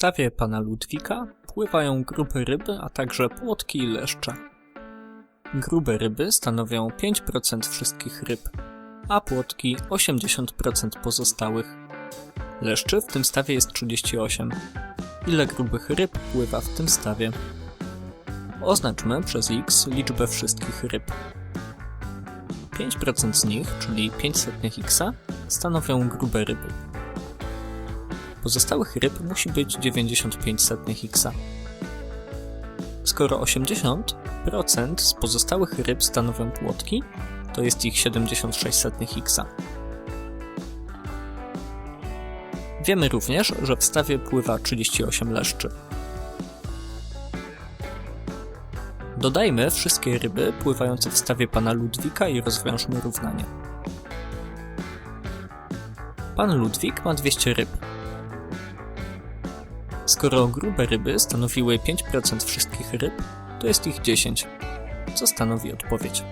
stawie pana Ludwika pływają grube ryby, a także płotki i leszcze. Grube ryby stanowią 5% wszystkich ryb, a płotki 80% pozostałych. Leszczy w tym stawie jest 38. Ile grubych ryb pływa w tym stawie? Oznaczmy przez x liczbę wszystkich ryb. 5% z nich, czyli 500 x, stanowią grube ryby. Pozostałych ryb musi być 95 setnych x. Skoro 80% z pozostałych ryb stanowią płotki, to jest ich 76 setnych x. Wiemy również, że w stawie pływa 38 leszczy. Dodajmy wszystkie ryby pływające w stawie pana Ludwika i rozwiążmy równanie. Pan Ludwik ma 200 ryb. Skoro grube ryby stanowiły 5% wszystkich ryb, to jest ich 10, co stanowi odpowiedź.